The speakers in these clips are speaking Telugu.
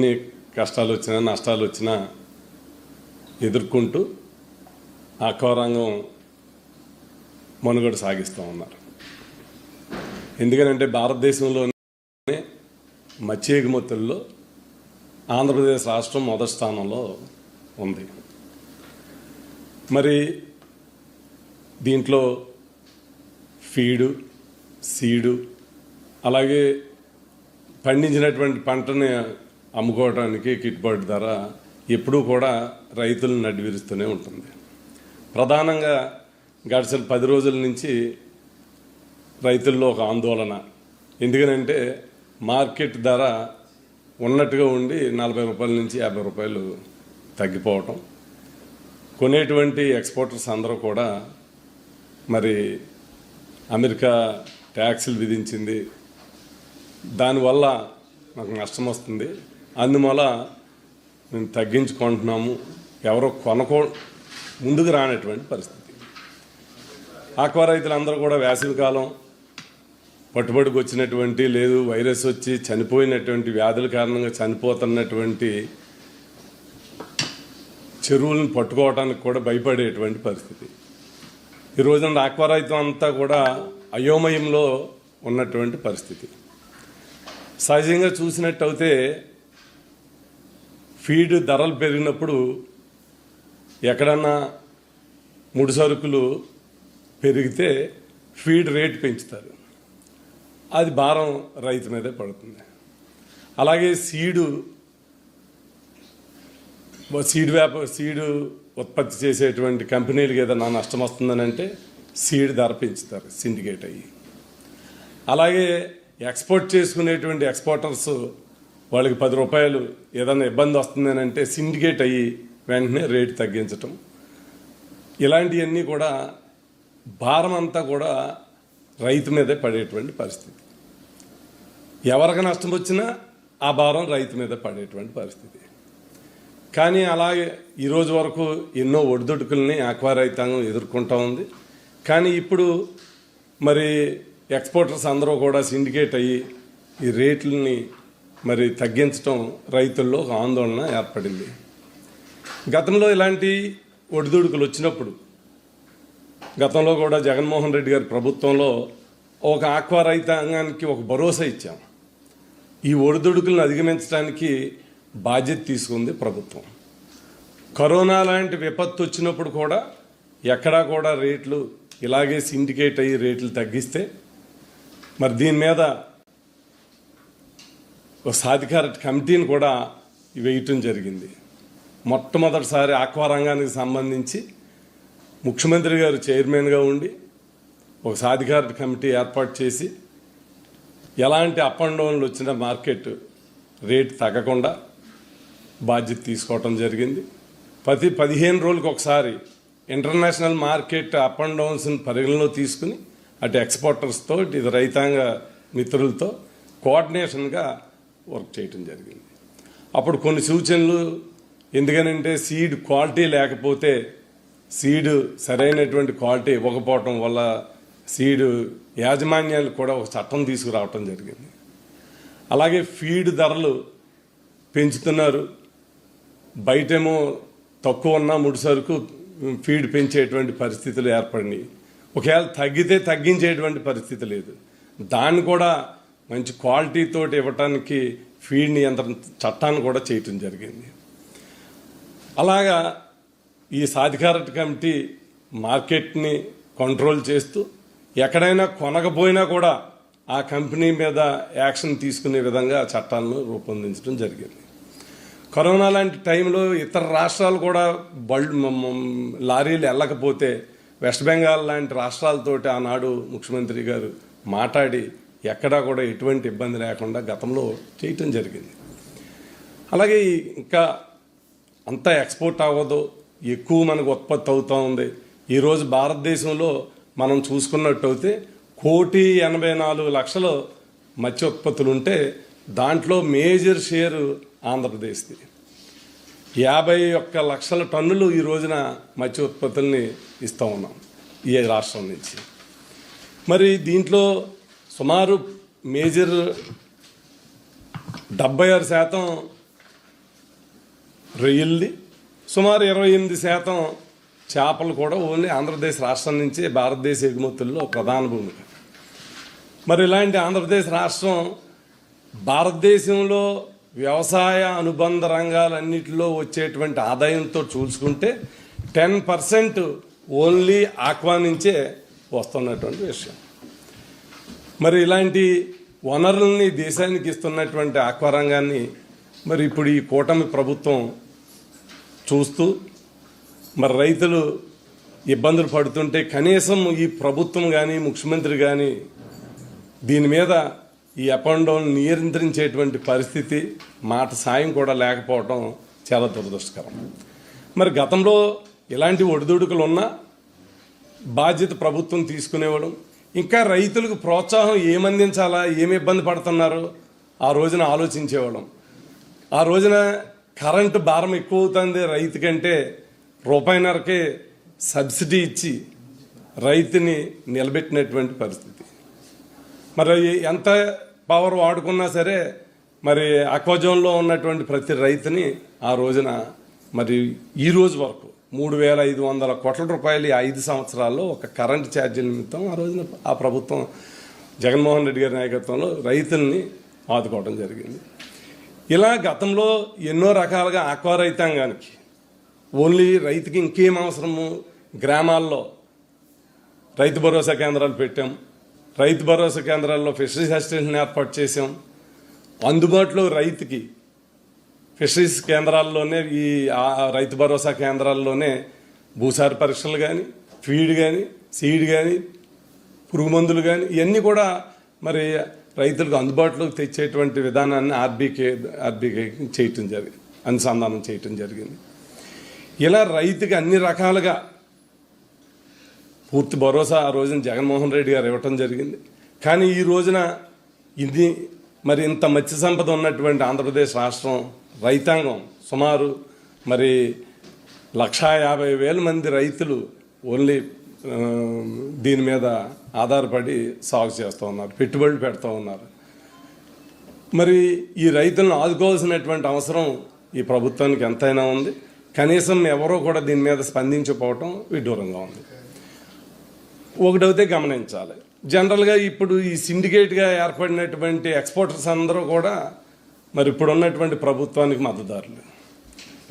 ఎన్ని కష్టాలు వచ్చినా నష్టాలు వచ్చినా ఎదుర్కొంటూ ఆక్వారంగం మనుగడ సాగిస్తూ ఉన్నారు. ఎందుకనంటే భారతదేశంలోనే మత్స్య ఎగుమతుల్లో ఆంధ్రప్రదేశ్ రాష్ట్రం మొదటి స్థానంలో ఉంది. మరి దీంట్లో ఫీడు సీడు అలాగే పండించినటువంటి పంటని అమ్ముకోవడానికి గిట్టుబాటు ధర ఎప్పుడూ కూడా రైతులను నడివిరుస్తూనే ఉంటుంది. ప్రధానంగా గడిచిన పది రోజుల నుంచి రైతుల్లో ఒక ఆందోళన. ఎందుకనంటే మార్కెట్ ధర ఉన్నట్టుగా ఉండి నలభై రూపాయల నుంచి యాభై రూపాయలు తగ్గిపోవటం. కొనేటువంటి ఎక్స్పోర్టర్స్ అందరూ కూడా మరి అమెరికా ట్యాక్సులు విధించింది. దానివల్ల నాకు నష్టం వస్తుంది. అందువల్ల మేము తగ్గించుకుంటున్నాము. ఎవరో కొనకో ముందుకు రానటువంటి పరిస్థితి. ఆక్వా రైతులందరూ కూడా వేసవికాలం పట్టుబడికి వచ్చినటువంటి లేదు వైరస్ వచ్చి చనిపోయినటువంటి వ్యాధుల కారణంగా చనిపోతున్నటువంటి చెరువులను పట్టుకోవడానికి కూడా భయపడేటువంటి పరిస్థితి. ఈ రోజున ఆక్వా అంతా కూడా అయోమయంలో ఉన్నటువంటి పరిస్థితి. సహజంగా చూసినట్టయితే ఫీడ్ ధరలు పెరిగినప్పుడు ఎక్కడన్నా ముడి సరుకులు పెరిగితే ఫీడ్ రేట్ పెంచుతారు. అది భారం రైతు మీదే పడుతుంది. అలాగే సీడు సీడ్ వ్యాప సీడు ఉత్పత్తి చేసేటువంటి కంపెనీలకు ఏదైనా నష్టం వస్తుందని అంటే సీడ్ ధర పెంచుతారు సిండికేట్ అయ్యి. అలాగే ఎక్స్పోర్ట్ చేసుకునేటువంటి ఎక్స్పోర్టర్స్ వాళ్ళకి పది రూపాయలు ఏదైనా ఇబ్బంది వస్తుందని అంటే సిండికేట్ అయ్యి వెంటనే రేటు తగ్గించటం. ఇలాంటివన్నీ కూడా భారం అంతా కూడా రైతు మీదే పడేటువంటి పరిస్థితి. ఎవరికి నష్టం వచ్చినా ఆ భారం రైతు మీద పడేటువంటి పరిస్థితి. కానీ అలాగే ఈరోజు వరకు ఎన్నో ఒడిదొడుకుల్ని ఆక్వా రైతాంగం ఎదుర్కొంటూ ఉంది. కానీ ఇప్పుడు మరి ఎక్స్పోర్టర్స్ అందరూ కూడా సిండికేట్ అయ్యి ఈ రేట్లని మరి తగ్గించడం రైతుల్లో ఒక ఆందోళన ఏర్పడింది. గతంలో ఇలాంటి ఒడిదుడుకులు వచ్చినప్పుడు గతంలో కూడా జగన్మోహన్ రెడ్డి గారి ప్రభుత్వంలో ఒక ఆక్వా రైతాంగానికి ఒక భరోసా ఇచ్చాం. ఈ ఒడిదుడుకులను అధిగమించడానికి బాధ్యత తీసుకుంది ప్రభుత్వం. కరోనా లాంటి విపత్తు వచ్చినప్పుడు కూడా ఎక్కడా కూడా రేట్లు ఇలాగే సిండికేట్ అయ్యి రేట్లు తగ్గిస్తే మరి దీని మీద ఒక సాధికార కమిటీని కూడా వేయటం జరిగింది. మొట్టమొదటిసారి ఆక్వారంగానికి సంబంధించి ముఖ్యమంత్రి గారు చైర్మన్గా ఉండి ఒక సాధికార కమిటీ ఏర్పాటు చేసి ఎలాంటి అప్ అండ్ డౌన్లు వచ్చిన మార్కెట్ రేట్ తగ్గకుండా బాధ్యత తీసుకోవటం జరిగింది. ప్రతి పదిహేను రోజులకు ఒకసారి ఇంటర్నేషనల్ మార్కెట్ అప్ అండ్ డౌన్స్ని పరిగణలో తీసుకుని అటు ఎక్స్పోర్టర్స్తో ఇటు రైతాంగ మిత్రులతో కోఆర్డినేషన్గా వర్క్ చేయటం జరిగింది. అప్పుడు కొన్ని సూచనలు ఎందుకనంటే సీడ్ క్వాలిటీ లేకపోతే సీడ్ సరైనటువంటి క్వాలిటీ ఇవ్వకపోవటం వల్ల సీడ్ యాజమాన్యాలు కూడా ఒక చట్టం తీసుకురావటం జరిగింది. అలాగే ఫీడ్ ధరలు పెంచుతున్నారు. బయటేమో తక్కువ ఉన్న ముడి సరుకు ఫీడ్ పెంచేటువంటి పరిస్థితులు ఏర్పడినాయి. ఒకవేళ తగ్గితే తగ్గించేటువంటి పరిస్థితి లేదు. దాన్ని కూడా మంచి క్వాలిటీతో ఇవ్వటానికి ఫీడ్ నియంత్రణ చట్టాన్ని కూడా చేయటం జరిగింది. అలాగా ఈ సాధికార కమిటీ మార్కెట్ని కంట్రోల్ చేస్తూ ఎక్కడైనా కొనకపోయినా కూడా ఆ కంపెనీ మీద యాక్షన్ తీసుకునే విధంగా చట్టాలను రూపొందించడం జరిగింది. కరోనా లాంటి టైంలో ఇతర రాష్ట్రాలు కూడా బళ్ళు లారీలు వెళ్ళకపోతే వెస్ట్ బెంగాల్ లాంటి రాష్ట్రాలతోటి ఆనాడు ముఖ్యమంత్రి గారు మాట్లాడి ఎక్కడా కూడా ఎటువంటి ఇబ్బంది లేకుండా గతంలో చేయటం జరిగింది. అలాగే ఇంకా అంతా ఎక్స్పోర్ట్ అవ్వదు ఎక్కువ మనకు ఉత్పత్తి అవుతూ ఉంది. ఈరోజు భారతదేశంలో మనం చూసుకున్నట్టయితే కోటి ఎనభై నాలుగు లక్షలు మత్స్య ఉత్పత్తులు ఉంటే దాంట్లో మేజర్ షేరు ఆంధ్రప్రదేశ్ది. యాభై ఒక్క లక్షల టన్నులు ఈ రోజున మత్స్య ఉత్పత్తుల్ని ఇస్తూ ఉన్నాం ఈ రాష్ట్రం నుంచి. మరి దీంట్లో సుమారు మేజర్ డెబ్బై ఆరు శాతం రొయ్యల్ది సుమారు ఇరవై ఎనిమిది శాతం చేపలు కూడా ఓన్లీ ఆంధ్రప్రదేశ్ రాష్ట్రం నుంచే భారతదేశ ఎగుమతుల్లో ప్రధాన భూమిక మరి ఇలాంటి ఆంధ్రప్రదేశ్ రాష్ట్రం భారతదేశంలో వ్యవసాయ అనుబంధ రంగాలన్నిటిలో వచ్చేటువంటి ఆదాయంతో చూసుకుంటే టెన్ పర్సెంట్ ఓన్లీ ఆక్వా నుంచే వస్తున్నటువంటి విషయం. మరి ఇలాంటి వనరుల్ని దేశానికి ఇస్తున్నటువంటి ఆక్వారంగాన్ని మరి ఇప్పుడు ఈ కూటమి ప్రభుత్వం చూస్తూ మరి రైతులు ఇబ్బందులు పడుతుంటే కనీసం ఈ ప్రభుత్వం కానీ ముఖ్యమంత్రి కానీ దీని మీద ఈ అప్ అండ్ డౌన్ నియంత్రించేటువంటి పరిస్థితి మాట సాయం కూడా లేకపోవడం చాలా దురదృష్టకరం. మరి గతంలో ఇలాంటి ఒడిదుడుకులు ఉన్నా బాధ్యత ప్రభుత్వం తీసుకునేవాళ్ళం. ఇంకా రైతులకు ప్రోత్సాహం ఏమందించాలా? ఏమి ఇబ్బంది పడుతున్నారు? ఆ రోజున ఆలోచించేవాళ్ళం. ఆ రోజున కరెంటు భారం ఎక్కువ అవుతుంది రైతు కంటే రూపాయిన్నరకే సబ్సిడీ ఇచ్చి రైతుని నిలబెట్టినటువంటి పరిస్థితి. మరి ఎంత పవర్ వాడుకున్నా సరే మరి అక్వజోన్లో ఉన్నటువంటి ప్రతి రైతుని ఆ రోజున మరి ఈ రోజు వరకు మూడు వేల ఐదు వందల కోట్ల రూపాయలు ఈ ఐదు సంవత్సరాల్లో ఒక కరెంట్ ఛార్జీల నిమిత్తం ఆ రోజున ఆ ప్రభుత్వం జగన్మోహన్ రెడ్డి గారి నాయకత్వంలో రైతుల్ని ఆదుకోవడం జరిగింది. ఇలా గతంలో ఎన్నో రకాలుగా ఆక్వా రైతాంగానికి ఓన్లీ రైతుకి ఇంకేం అవసరము? గ్రామాల్లో రైతు భరోసా కేంద్రాలు పెట్టాం. రైతు భరోసా కేంద్రాల్లో ఫిషరీస్ అసిస్టెంట్ని ఏర్పాటు చేసాం అందుబాటులో రైతుకి ఫిషరీస్ కేంద్రాల్లోనే ఈ రైతు భరోసా కేంద్రాల్లోనే భూసార పరీక్షలు కానీ ఫీడ్ కానీ సీడ్ కానీ పురుగు మందులు కానీ ఇవన్నీ కూడా మరి రైతులకు అందుబాటులోకి తెచ్చేటువంటి విధానాన్ని ఆర్బీకే ఆర్బీకే చేయటం జరిగింది అనుసంధానం చేయటం జరిగింది. ఇలా రైతుకి అన్ని రకాలుగా పూర్తి భరోసా ఆ రోజున జగన్మోహన్ రెడ్డి గారు ఇవ్వటం జరిగింది. కానీ ఈ రోజున ఇది మరి ఇంత మత్స్య సంపద ఉన్నటువంటి ఆంధ్రప్రదేశ్ రాష్ట్రం రైతాంగం సుమారు మరి లక్షా యాభై వేల మంది రైతులు ఓన్లీ దీని మీద ఆధారపడి సాగు చేస్తూ ఉన్నారు పెట్టుబడులు పెడుతూ ఉన్నారు. మరి ఈ రైతులను ఆదుకోవాల్సినటువంటి అవసరం ఈ ప్రభుత్వానికి ఎంతైనా ఉంది. కనీసం ఎవరో కూడా దీని మీద స్పందించకపోవటం విడ్డూరంగా ఉంది. ఒకటైతే గమనించాలి. జనరల్గా ఇప్పుడు ఈ సిండికేట్గా ఏర్పడినటువంటి ఎక్స్పోర్టర్స్ అందరూ కూడా మరి ఇప్పుడు ఉన్నటువంటి ప్రభుత్వానికి మద్దతుదారులు.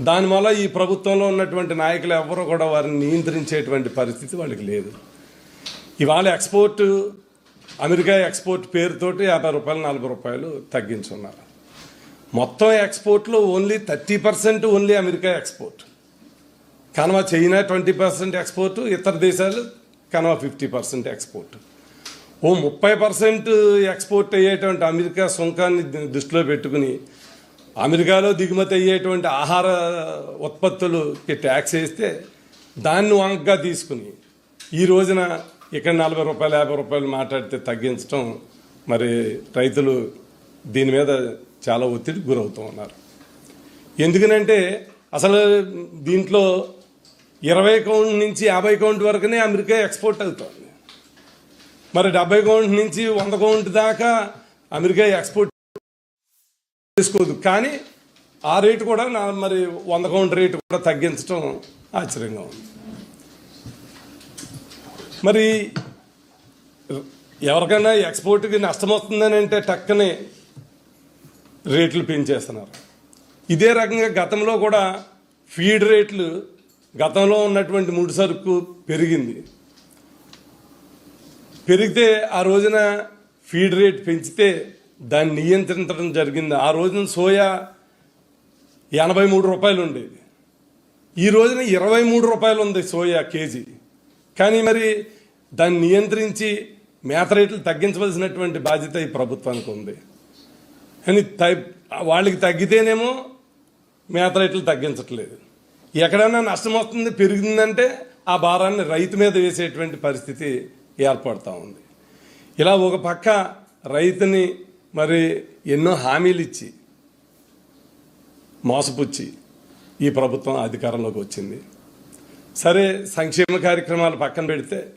దానివల్ల ఈ ప్రభుత్వంలో ఉన్నటువంటి నాయకులు ఎవరు కూడా వారిని నియంత్రించేటువంటి పరిస్థితి వాళ్ళకి లేదు. ఇవాళ ఎక్స్పోర్ట్ అమెరికా ఎక్స్పోర్ట్ పేరుతోటి యాభై రూపాయలు నలభై రూపాయలు తగ్గించున్నారు. మొత్తం ఎక్స్పోర్ట్లో only thirty percent only America export. కనవా China twenty percent export ఇతర దేశాలు కనవా ఫిఫ్టీ పర్సెంట్ ఎక్స్పోర్ట్. ఓ ముప్పై పర్సెంట్ ఎక్స్పోర్ట్ అయ్యేటువంటి అమెరికా సుంకాన్ని దృష్టిలో పెట్టుకుని అమెరికాలో దిగుమతి అయ్యేటువంటి ఆహార ఉత్పత్తులకి ట్యాక్స్ వేస్తే దాన్ని వంకగా తీసుకుని ఈ రోజున ఇక్కడ నలభై రూపాయలు యాభై రూపాయలు మాట్లాడితే తగ్గించడం మరి రైతులు దీని మీద చాలా ఒత్తిడి గురవుతూ ఉన్నారు. ఎందుకనంటే అసలు దీంట్లో ఇరవై కౌంట్ నుంచి యాభై కౌంట్ వరకునే అమెరికా ఎక్స్పోర్ట్ అవుతుంది. మరి డెబ్బై కౌంట్ నుంచి వంద కౌంట్ దాకా అమెరికా ఎక్స్పోర్ట్ చేసుకోదు. కానీ ఆ రేటు కూడా నా మరి వంద కౌంట్ రేటు కూడా తగ్గించడం ఆశ్చర్యంగా ఉంది. మరి ఎవరికైనా ఎక్స్పోర్ట్కి నష్టం వస్తుందని అంటే టక్కనే రేట్లు పెంచేస్తున్నారు. ఇదే రకంగా గతంలో కూడా ఫీడ్ రేట్లు గతంలో ఉన్నటువంటి ముడి సరుకు పెరిగింది. పెరిగితే ఆ రోజున ఫీడ్ రేట్ పెంచితే దాన్ని నియంత్రించడం జరిగింది. ఆ రోజున సోయా ఎనభై మూడు రూపాయలు ఉండేది. ఈ రోజున ఇరవై మూడు రూపాయలు ఉంది సోయా కేజీ. కానీ మరి దాన్ని నియంత్రించి మేత రేట్లు తగ్గించవలసినటువంటి బాధ్యత ఈ ప్రభుత్వానికి ఉంది. కానీ త- వాళ్ళకి తగ్గితేనేమో మేత రేట్లు తగ్గించట్లేదు. ఎక్కడైనా నష్టం వస్తుంది పెరిగిందంటే ఆ భారాన్ని రైతు మీద వేసేటువంటి పరిస్థితి ఏర్పడుతూ ఉంది. ఇలా ఒక పక్క రైతుని మరి ఎన్నో హామీలు ఇచ్చి మోసపుచ్చి ఈ ప్రభుత్వం అధికారంలోకి వచ్చింది. సరే సంక్షేమ కార్యక్రమాలు పక్కన పెడితే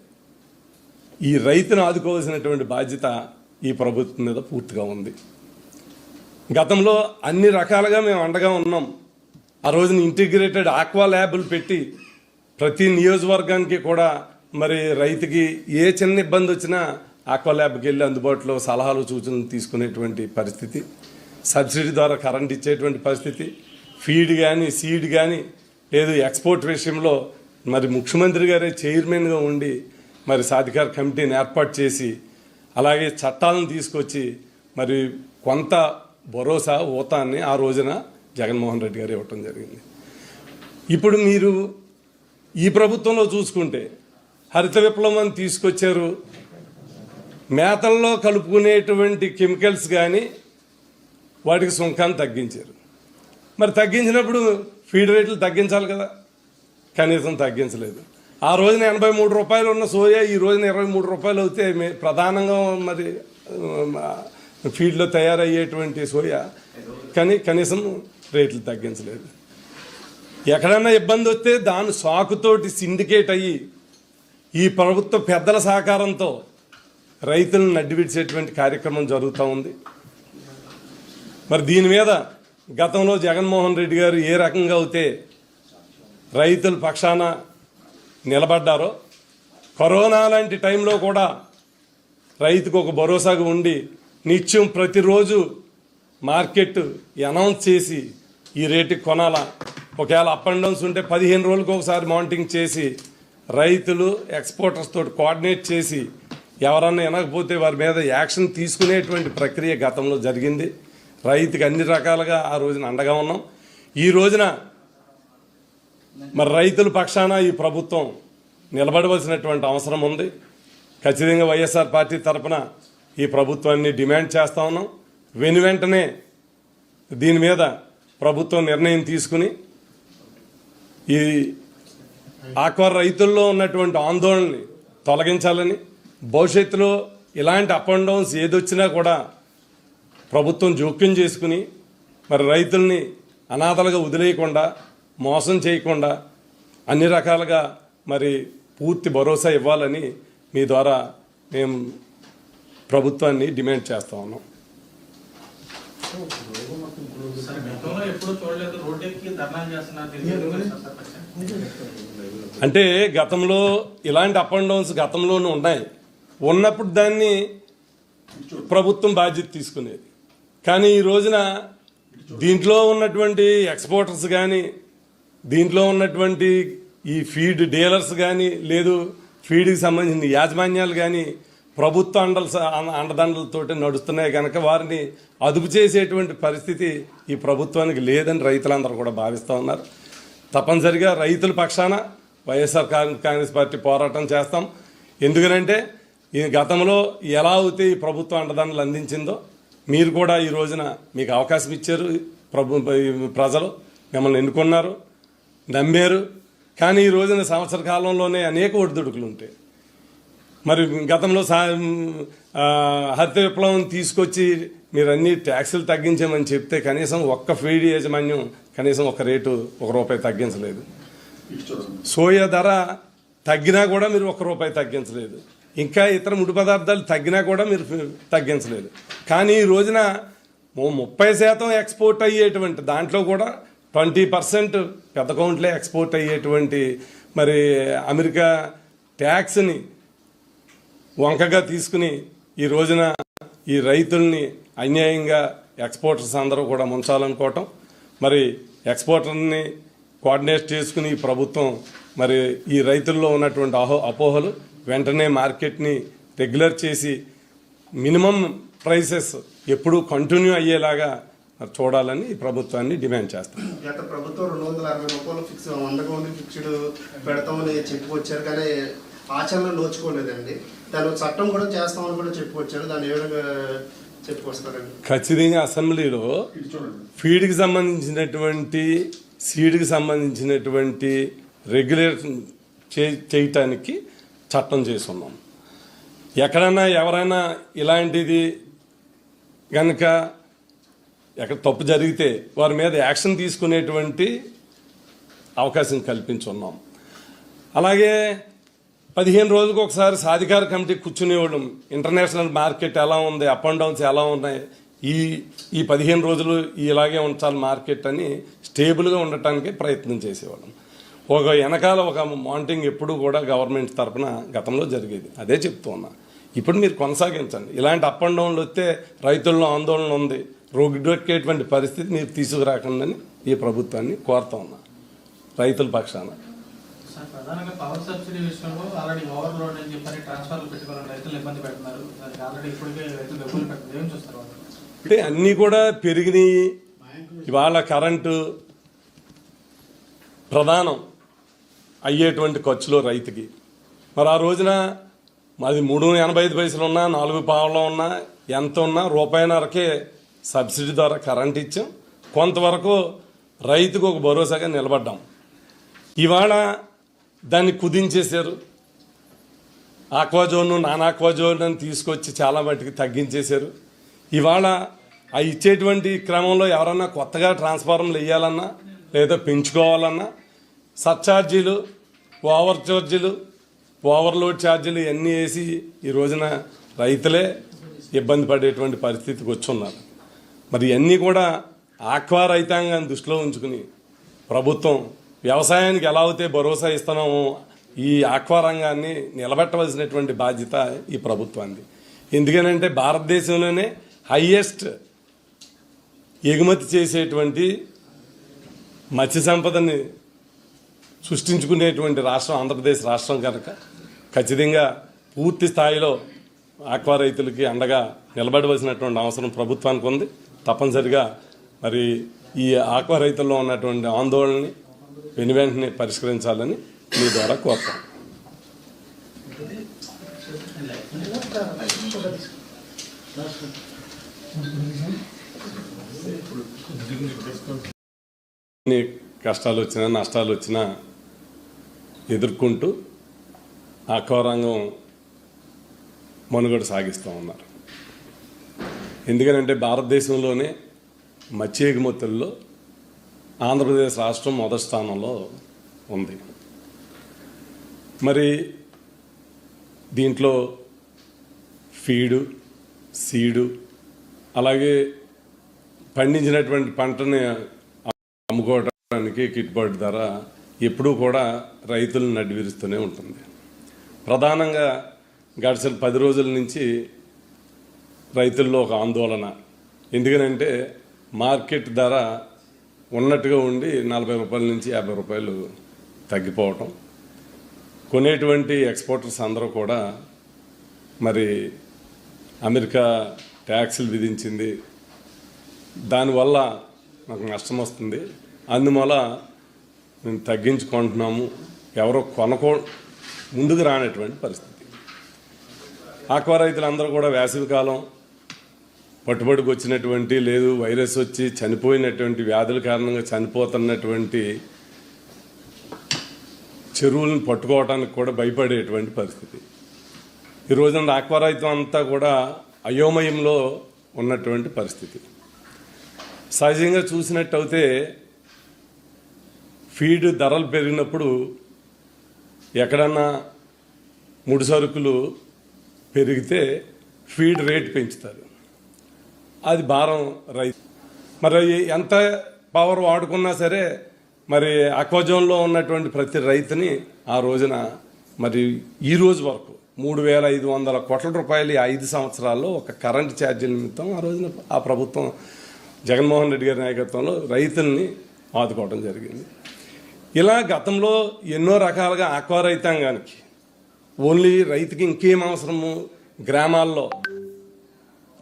ఈ రైతును ఆదుకోవాల్సినటువంటి బాధ్యత ఈ ప్రభుత్వం మీద పూర్తిగా ఉంది. గతంలో అన్ని రకాలుగా మేము అండగా ఉన్నాం. ఆ రోజున ఇంటిగ్రేటెడ్ ఆక్వా ల్యాబులు పెట్టి ప్రతి నియోజకవర్గానికి కూడా మరి రైతుకి ఏ చిన్న ఇబ్బంది వచ్చినా ఆక్వా ల్యాబ్కి వెళ్ళి అందుబాటులో సలహాలు సూచనలు తీసుకునేటువంటి పరిస్థితి. సబ్సిడీ ద్వారా కరెంట్ ఇచ్చేటువంటి పరిస్థితి. ఫీడ్ కానీ సీడ్ కానీ లేదు ఎక్స్పోర్ట్ విషయంలో మరి ముఖ్యమంత్రి గారే చైర్మన్గా ఉండి మరి సాధికార కమిటీని ఏర్పాటు చేసి అలాగే చట్టాలను తీసుకొచ్చి మరి కొంత భరోసా ఊతాన్ని ఆ రోజున జగన్మోహన్ రెడ్డి గారు ఇవ్వటం జరిగింది. ఇప్పుడు మీరు ఈ ప్రభుత్వంలో చూసుకుంటే హరిత విప్లవం తీసుకొచ్చారు. మేతల్లో కలుపుకునేటువంటి కెమికల్స్ కానీ వాటికి సుంకాన్ని తగ్గించారు. మరి తగ్గించినప్పుడు ఫీడ్ రేట్లు తగ్గించాలి కదా. కనీసం తగ్గించలేదు. ఆ రోజున ఎనభై మూడు రూపాయలు ఉన్న సోయా ఈ రోజున ఇరవై మూడు రూపాయలు అవుతే ప్రధానంగా మరి ఫీడ్లో తయారయ్యేటువంటి సోయా కానీ కనీసం రేట్లు తగ్గించలేదు. ఎక్కడన్నా ఇబ్బంది వస్తే దాని సాకుతోటి సిండికేట్ అయ్యి ఈ ప్రభుత్వ పెద్దల సహకారంతో రైతులను నడ్డివిడిచేటువంటి కార్యక్రమం జరుగుతూ ఉంది. మరి దీని మీద గతంలో జగన్మోహన్ రెడ్డి గారు ఏ రకంగా అయితే రైతుల పక్షాన నిలబడ్డారో కరోనా లాంటి టైంలో కూడా రైతుకు ఒక భరోసాగా ఉండి నిత్యం ప్రతిరోజు మార్కెట్ అనౌన్స్ చేసి ఈ రేటుకి కొనాలా? ఒకవేళ అప్ అండ్ డౌన్స్ ఉంటే పదిహేను రోజులకు ఒకసారి మానిటరింగ్ చేసి రైతులు ఎక్స్పోర్టర్స్ తోటి కోఆర్డినేట్ చేసి ఎవరన్నా వినకపోతే వారి మీద యాక్షన్ తీసుకునేటువంటి ప్రక్రియ గతంలో జరిగింది. రైతుకి అన్ని రకాలుగా ఆ రోజున అండగా ఉన్నాం. ఈ రోజున మరి రైతుల పక్షాన ఈ ప్రభుత్వం నిలబడవలసినటువంటి అవసరం ఉంది. ఖచ్చితంగా వైఎస్ఆర్ పార్టీ తరపున ఈ ప్రభుత్వాన్ని డిమాండ్ చేస్తా ఉన్నాం. వెను వెంటనే దీని మీద ప్రభుత్వం నిర్ణయం తీసుకుని ఈ ఆక్వా రైతుల్లో ఉన్నటువంటి ఆందోళనని తొలగించాలని భవిష్యత్తులో ఇలాంటి అప్ అండ్ డౌన్స్ ఏదొచ్చినా కూడా ప్రభుత్వం జోక్యం చేసుకుని మరి రైతుల్ని అనాథలుగా వదిలేయకుండా మోసం చేయకుండా అన్ని రకాలుగా మరి పూర్తి భరోసా ఇవ్వాలని మీ ద్వారా మేము ప్రభుత్వాన్ని డిమాండ్ చేస్తా ఉన్నాం. ఎప్పుడు చూడలేదు. చేస్తున్నారు. అంటే గతంలో ఇలాంటి అప్ అండ్ డౌన్స్ గతంలోనూ ఉన్నాయి. ఉన్నప్పుడు దాన్ని ప్రభుత్వం బాధ్యత తీసుకునేది. కానీ ఈ రోజున దీంట్లో ఉన్నటువంటి ఎక్స్పోర్టర్స్ కానీ దీంట్లో ఉన్నటువంటి ఈ ఫీడ్ డీలర్స్ కానీ లేదు ఫీడ్కి సంబంధించిన యాజమాన్యాలు కానీ ప్రభుత్వ అండల అండదండలతోటి నడుస్తున్నాయి కనుక వారిని అదుపు చేసేటువంటి పరిస్థితి ఈ ప్రభుత్వానికి లేదని రైతులందరూ కూడా భావిస్తూ ఉన్నారు. తప్పనిసరిగా రైతుల పక్షాన వైఎస్ఆర్ కాంగ్రెస్ పార్టీ పోరాటం చేస్తాం. ఎందుకనంటే ఈ గతంలో ఎలా అయితే ఈ ప్రభుత్వం అండదండలు అందించిందో మీరు కూడా ఈ రోజున మీకు అవకాశం ఇచ్చారు. ప్రభు ప్రజలు మిమ్మల్ని ఎన్నుకున్నారు నమ్మారు. కానీ ఈ రోజున సంవత్సర కాలంలోనే అనేక ఒడిదుడుకులు ఉంటాయి మరి గతంలో సా హరిత విప్లవం తీసుకొచ్చి మీరు అన్ని ట్యాక్సులు తగ్గించామని చెప్తే కనీసం ఒక్క ఫీడ్ యాజమాన్యం కనీసం ఒక రేటు ఒక రూపాయి తగ్గించలేదు. సోయా ధర తగ్గినా కూడా మీరు ఒక రూపాయి తగ్గించలేదు. ఇంకా ఇతర ముడి పదార్థాలు తగ్గినా కూడా మీరు తగ్గించలేదు. కానీ ఈ రోజున ముప్పై శాతం ఎక్స్పోర్ట్ అయ్యేటువంటి దాంట్లో కూడా ట్వంటీ పర్సెంట్ పెద్ద కౌంట్లే ఎక్స్పోర్ట్ అయ్యేటువంటి మరి అమెరికా ట్యాక్స్ని వంకగా తీసుకుని ఈ రోజున ఈ రైతుల్ని అన్యాయంగా ఎక్స్పోర్టర్స్ అందరూ కూడా ముంచాలనుకోవటం. మరి ఎక్స్పోర్టర్ని కోఆర్డినేట్ చేసుకుని ప్రభుత్వం మరి ఈ రైతుల్లో ఉన్నటువంటి అహో అపోహలు వెంటనే మార్కెట్ని రెగ్యులర్ చేసి మినిమం ప్రైసెస్ ఎప్పుడూ కంటిన్యూ అయ్యేలాగా చూడాలని ఈ ప్రభుత్వాన్ని డిమాండ్ చేస్తాం. గత ప్రభుత్వం రెండు వందల అరవై రూపాయలు ఫిక్స్ వందగా ఫిక్స్డ్ పెడతామని చెప్పుకొచ్చారు కానీ ఆచరణ నోచుకోలేదండి. దాని చట్టం కూడా చేస్తామని కూడా చెప్పుకొచ్చారు. దాన్ని ఏ విధంగా చెప్పుకొస్తారండి? ఖచ్చితంగా అసెంబ్లీలో ఫీడ్కి సంబంధించినటువంటి సీడ్కి సంబంధించినటువంటి రెగ్యులేషన్ చే చేయటానికి చట్టం చేసున్నాం. ఎక్కడైనా ఎవరైనా ఇలాంటిది కనుక ఎక్కడ తప్పు జరిగితే వారి మీద యాక్షన్ తీసుకునేటువంటి అవకాశం కల్పించున్నాం. అలాగే పదిహేను రోజులకు ఒకసారి సాధికార కమిటీ కూర్చునేవాళ్ళం. ఇంటర్నేషనల్ మార్కెట్ ఎలా ఉంది అప్ అండ్ డౌన్స్ ఎలా ఉన్నాయి ఈ ఈ పదిహేను రోజులు ఇలాగే ఉంచాలి మార్కెట్ అని స్టేబుల్గా ఉండటానికి ప్రయత్నం చేసేవాళ్ళం. ఒక వెనకాల ఒక మానిటరింగ్ ఎప్పుడూ కూడా గవర్నమెంట్ తరఫున గతంలో జరిగేది. అదే చెప్తూ ఉన్నా. ఇప్పుడు మీరు కొనసాగించండి. ఇలాంటి అప్ అండ్ డౌన్లు వస్తే రైతుల్లో ఆందోళన ఉంది. రోడ్డెక్కేటువంటి పరిస్థితి మీరు తీసుకురాకండి ఈ ప్రభుత్వాన్ని కోరుతా ఉన్నా. రైతుల పక్షాన. ప్రధానంగా పవర్ సబ్సిడీ విషయంలో ఆల్రెడీ ఓవర్లోడ్ అని చెప్పని ట్రాన్స్ఫర్లు పెట్టుకోవాలని రైతులు ఇబ్బంది పెడుతున్నారు. దానికి ఆల్రెడీ ఇప్పటికే రైతులు డబ్బులు పెడుతున్నారు. ఏం చూస్తారు అంటే అన్నీ కూడా పెరిగినాయి. ఇవాళ కరెంటు ప్రధానం అయ్యేటువంటి ఖర్చులో రైతుకి. మరి ఆ రోజున మాది మూడు ఎనభై ఐదు పైసలు ఉన్నా నాలుగు పావులో ఉన్నా ఎంత ఉన్నా రూపాయిన్నరకే సబ్సిడీ ద్వారా కరెంట్ ఇచ్చాం. కొంతవరకు రైతుకు ఒక భరోసాగా నిలబడ్డాం. ఇవాళ దాన్ని కుదించేశారు. ఆక్వాజోన్ నాన్ ఆక్వాజోన్ అని తీసుకొచ్చి చాలా మటుకు తగ్గించేశారు. ఇవాళ ఆ ఇచ్చేటువంటి క్రమంలో ఎవరన్నా కొత్తగా ట్రాన్స్ఫార్మర్లు వేయాలన్నా లేదా పెంచుకోవాలన్నా సర్ఛార్జీలు ఓవర్ ఛార్జీలు ఓవర్లోడ్ ఛార్జీలు ఇవన్నీ వేసి ఈ రోజున రైతులే ఇబ్బంది పడేటువంటి పరిస్థితికి వచ్చున్నారు. మరి ఇవన్నీ కూడా ఆక్వా రైతాంగాన్ని దృష్టిలో ఉంచుకుని ప్రభుత్వం వ్యవసాయానికి ఎలా అయితే భరోసా ఇస్తున్నామో ఈ ఆక్వా రంగాన్ని నిలబెట్టవలసినటువంటి బాధ్యత ఈ ప్రభుత్వానికి ఎందుకనంటే భారతదేశంలోనే హయ్యెస్ట్ ఎగుమతి చేసేటువంటి మత్స్య సంపదని సృష్టించుకునేటువంటి రాష్ట్రం ఆంధ్రప్రదేశ్ రాష్ట్రం కనుక ఖచ్చితంగా పూర్తి స్థాయిలో ఆక్వా రైతులకి అండగా నిలబడవలసినటువంటి అవసరం ప్రభుత్వానికి ఉంది. తప్పనిసరిగా మరి ఈ ఆక్వా రైతుల్లో ఉన్నటువంటి ఆందోళనని వెను వెంటనే పరిష్కరించాలని మీ ద్వారా కోరుతాం. ఎన్ని కష్టాలు వచ్చినా నష్టాలు వచ్చినా ఎదుర్కొంటూ ఆ రంగం మనుగడ సాగిస్తూ ఉన్నారు. ఎందుకనంటే భారతదేశంలోనే మత్స్య ఎగుమతుల్లో ఆంధ్రప్రదేశ్ రాష్ట్రం మొదటి స్థానంలో ఉంది. మరి దీంట్లో ఫీడు సీడు అలాగే పండించినటువంటి పంటని అమ్ముకోవడానికి గిట్టుబాటు ధర ఎప్పుడూ కూడా రైతులను నడివిరుస్తూనే ఉంటుంది. ప్రధానంగా గడిచిన పది రోజుల నుంచి రైతుల్లో ఒక ఆందోళన. ఎందుకనంటే మార్కెట్ ధర ఉన్నట్టుగా ఉండి నలభై రూపాయల నుంచి యాభై రూపాయలు తగ్గిపోవటం. కొనేటువంటి ఎక్స్పోర్టర్స్ అందరూ కూడా మరి అమెరికా ట్యాక్సులు విధించింది. దానివల్ల నాకు నష్టం వస్తుంది. అందువల్ల మేము తగ్గించుకుంటున్నాము. ఎవరో కొనకో ముందుకు రానటువంటి పరిస్థితి. ఆక్వా రైతులందరూ కూడా వేసవికాలం పట్టుబడికి వచ్చినటువంటి లేదు వైరస్ వచ్చి చనిపోయినటువంటి వ్యాధుల కారణంగా చనిపోతున్నటువంటి చెరువులను పట్టుకోవడానికి కూడా భయపడేటువంటి పరిస్థితి. ఈ రోజున ఆక్వారైతం అంతా కూడా అయోమయంలో ఉన్నటువంటి పరిస్థితి. సహజంగా చూసినట్టయితే ఫీడ్ ధరలు పెరిగినప్పుడు ఎక్కడన్నా ముడి సరుకులు పెరిగితే ఫీడ్ రేట్ పెంచుతారు. అది భారం రైతు. మరి ఎంత పవర్ వాడుకున్నా సరే మరి అక్వజోన్లో ఉన్నటువంటి ప్రతి రైతుని ఆ రోజున మరి ఈ రోజు వరకు మూడు వేల ఐదు వందల కోట్ల రూపాయలు ఐదు సంవత్సరాల్లో ఒక కరెంట్ ఛార్జీ నిమిత్తం ఆ రోజున ఆ ప్రభుత్వం జగన్మోహన్ రెడ్డి గారి నాయకత్వంలో రైతుల్ని ఆదుకోవడం జరిగింది. ఇలా గతంలో ఎన్నో రకాలుగా ఆక్వా రైతాంగానికి ఓన్లీ రైతుకి ఇంకేం అవసరము? గ్రామాల్లో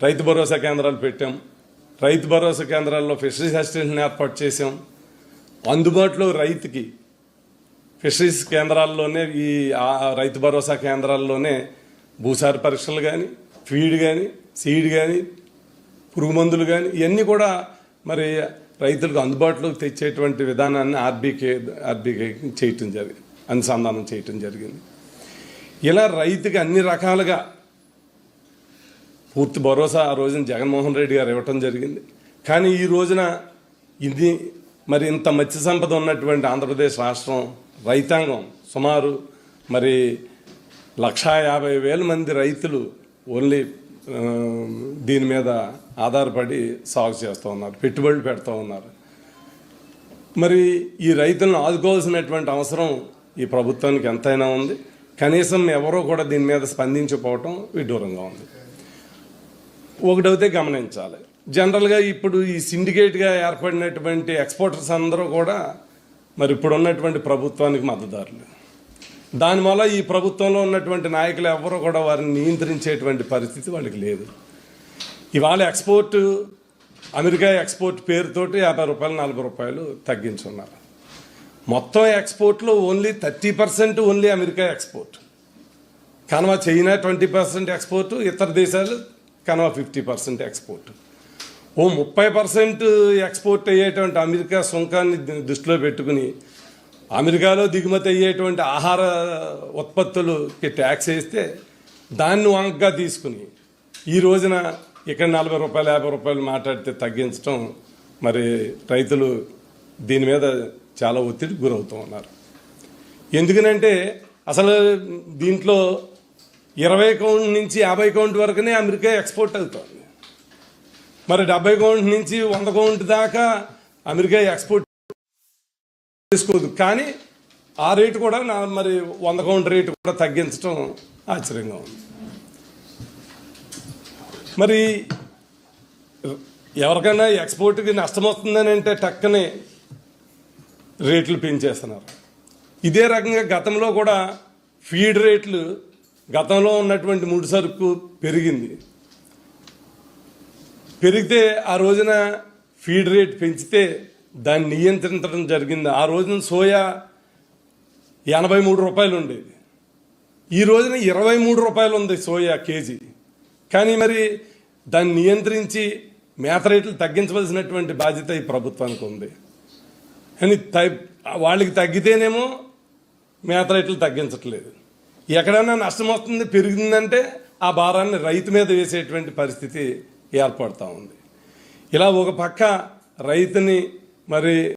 రైతు భరోసా కేంద్రాలు పెట్టాం. రైతు భరోసా కేంద్రాల్లో ఫిషరీస్ అసిస్టెంట్ని ఏర్పాటు చేసాం అందుబాటులో రైతుకి ఫిషరీస్ కేంద్రాల్లోనే ఈ రైతు భరోసా కేంద్రాల్లోనే భూసార పరీక్షలు కానీ ఫీడ్ కానీ సీడ్ కానీ పురుగు మందులు కానీ ఇవన్నీ కూడా మరి రైతులకు అందుబాటులోకి తెచ్చేటువంటి విధానాన్ని ఆర్బీకే ఆర్బీకే చేయటం జరిగింది అనుసంధానం చేయటం జరిగింది. ఇలా రైతుకి అన్ని రకాలుగా పూర్తి భరోసా ఆ రోజున జగన్మోహన్ రెడ్డి గారు ఇవ్వటం జరిగింది. కానీ ఈ రోజున ఇది మరి ఇంత మత్స్య సంపద ఉన్నటువంటి ఆంధ్రప్రదేశ్ రాష్ట్రం రైతాంగం సుమారు మరి లక్షా యాభై వేల మంది రైతులు ఓన్లీ దీని మీద ఆధారపడి సాగు చేస్తూ ఉన్నారు పెట్టుబడులు పెడుతూ ఉన్నారు. మరి ఈ రైతులను ఆదుకోవాల్సినటువంటి అవసరం ఈ ప్రభుత్వానికి ఎంతైనా ఉంది. కనీసం ఎవరో కూడా దీని మీద స్పందించిపోవటం విడ్డూరంగా ఉంది. ఒకటైతే గమనించాలి. జనరల్గా ఇప్పుడు ఈ సిండికేట్గా ఏర్పడినటువంటి ఎక్స్పోర్టర్స్ అందరూ కూడా మరి ఇప్పుడు ఉన్నటువంటి ప్రభుత్వానికి మద్దతుదారులు. దానివల్ల ఈ ప్రభుత్వంలో ఉన్నటువంటి నాయకులు ఎవరు కూడా వారిని నియంత్రించేటువంటి పరిస్థితి వాళ్ళకి లేదు. ఇవాళ ఎక్స్పోర్ట్ అమెరికా ఎక్స్పోర్ట్ పేరుతోటి యాభై రూపాయలు నలభై రూపాయలు తగ్గించున్నారు. మొత్తం ఎక్స్పోర్ట్లో only thirty percent only America export. కనవా China twenty percent export ఇతర దేశాలు కనవా ఫిఫ్టీ పర్సెంట్ ఎక్స్పోర్ట్. ఓ ముప్పై పర్సెంట్ ఎక్స్పోర్ట్ అయ్యేటువంటి అమెరికా సుంకాన్ని దృష్టిలో పెట్టుకుని అమెరికాలో దిగుమతి అయ్యేటువంటి ఆహార ఉత్పత్తులకి ట్యాక్స్ వేస్తే దాన్ని వంకగా తీసుకుని ఈ రోజున ఇక్కడ నలభై రూపాయలు యాభై రూపాయలు మాట్లాడితే తగ్గించడం మరి రైతులు దీని మీద చాలా ఒత్తిడి గురవుతూ ఉన్నారు. ఎందుకనంటే అసలు దీంట్లో ఇరవై కౌంట్ నుంచి యాభై కౌంట్ వరకునే అమెరికా ఎక్స్పోర్ట్ అవుతుంది. మరి డెబ్బై కౌంట్ నుంచి వంద కౌంట్ దాకా అమెరికా ఎక్స్పోర్ట్ చేసుకోదు కానీ ఆ రేటు కూడా నా మరి వంద కౌంట్ రేటు కూడా తగ్గించడం ఆశ్చర్యంగా ఉంది. మరి ఎవరికైనా ఎక్స్పోర్ట్కి నష్టం వస్తుందని అంటే టక్కనే రేట్లు పెంచేస్తున్నారు. ఇదే రకంగా గతంలో కూడా ఫీడ్ రేట్లు గతంలో ఉన్నటువంటి ముడి సరుకు పెరిగింది. పెరిగితే ఆ రోజున ఫీడ్ రేట్ పెంచితే దాన్ని నియంత్రించడం జరిగింది. ఆ రోజున సోయా ఎనభై మూడు రూపాయలు ఉండేది. ఈ రోజున ఇరవై మూడు రూపాయలు ఉంది సోయా కేజీ. కానీ మరి దాన్ని నియంత్రించి మేత రేట్లు తగ్గించవలసినటువంటి బాధ్యత ఈ ప్రభుత్వానికి ఉంది. కానీ త- వాళ్ళకి తగ్గితేనేమో మేత రేట్లు తగ్గించట్లేదు. ఎక్కడైనా నష్టం వస్తుంది పెరిగిందంటే ఆ భారాన్ని రైతు మీద వేసేటువంటి పరిస్థితి ఏర్పడుతూ ఉంది. ఇలా ఒక పక్క రైతుని మరి